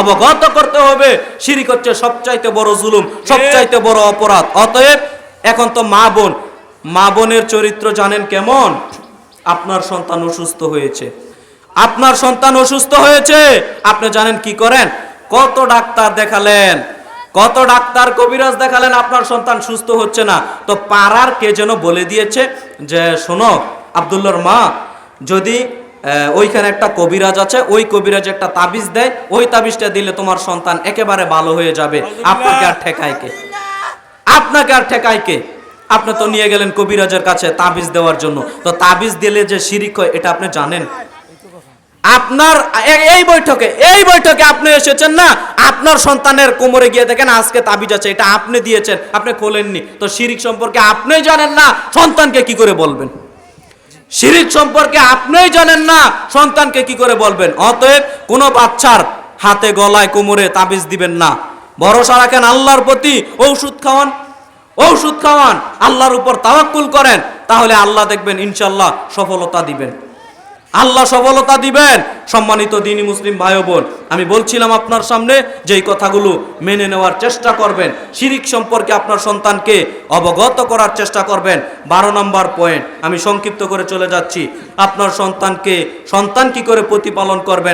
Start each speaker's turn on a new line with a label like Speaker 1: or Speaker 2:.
Speaker 1: অবগত করতে হবে। শিরিক হচ্ছে সবচাইতে বড় জুলুম সবচাইতে বড় অপরাধ। অতএব এখন তো মা বোন মা বোনের চরিত্র জানেন কেমন? আপনার সন্তান অসুস্থ হয়েছে। আপনার সন্তান অসুস্থ হয়েছে আপনি জানেন কি করেন? কত ডাক্তার দেখালেন কত ডাক্তার কবিরাজ দেখালেন আপনার সন্তান সুস্থ হচ্ছে না। তো পাড়ার কে যেন বলে দিয়েছে যে শোনো আবদুল্লার মা যদি ওইখানে একটা কবিরাজ আছে ওই কবিরাজ একটা তাবিজ দেয় ওই তাবিজটা দিলে তোমার সন্তান একেবারে ভালো হয়ে যাবে। আপনাকে আর ঠেকায় কে? আপনাকে আর ঠেকায় কে? আপনি তো নিয়ে গেলেন কবিরাজের কাছে তাবিজ দেওয়ার জন্য। তো তাবিজ দিলে যে শিরিক হয় এটা আপনি জানেন? আপনার এই বৈঠকে এই বৈঠকে আপনি এসেছেন না? আপনার সন্তানের কোমরে গিয়ে দেখেন আজকে তাবিজ আছে এটা আপনি দিয়েছেন আপনি খোলেননি। তো শিরিক সম্পর্কে আপনি জানেন না সন্তানকে কি করে বলবেন? শিরিক সম্পর্কে আপনিই জানেন না, সন্তানকে কি করে বলবেন? অতএব কোনো বাচ্চার হাতে, গলায়, কোমরে তাবিজ দিবেন না। ভরসা রাখেন আল্লাহর প্রতি, ঔষধ খাওয়ান। ঔষধ খাওয়ান, আল্লাহর উপর তাওয়াক্কুল করেন, তাহলে আল্লাহ দেখবেন ইনশাল্লাহ সফলতা দিবেন। আল্লাহ সফলতা দিবেন। সম্মানিত দিনী মুসলিম ভাই বোন, আমি বলছিলাম আপনার সামনে, যেই কথাগুলো মেনে নেওয়ার চেষ্টা করবেন, শিরিক সম্পর্কে আপনার সন্তানকে অবগত করার চেষ্টা করবেন। বারো নম্বর পয়েন্ট আমি সংক্ষিপ্ত করে চলে যাচ্ছি। আপনার সন্তানকে, সন্তান কি করে প্রতিপালন করবেন?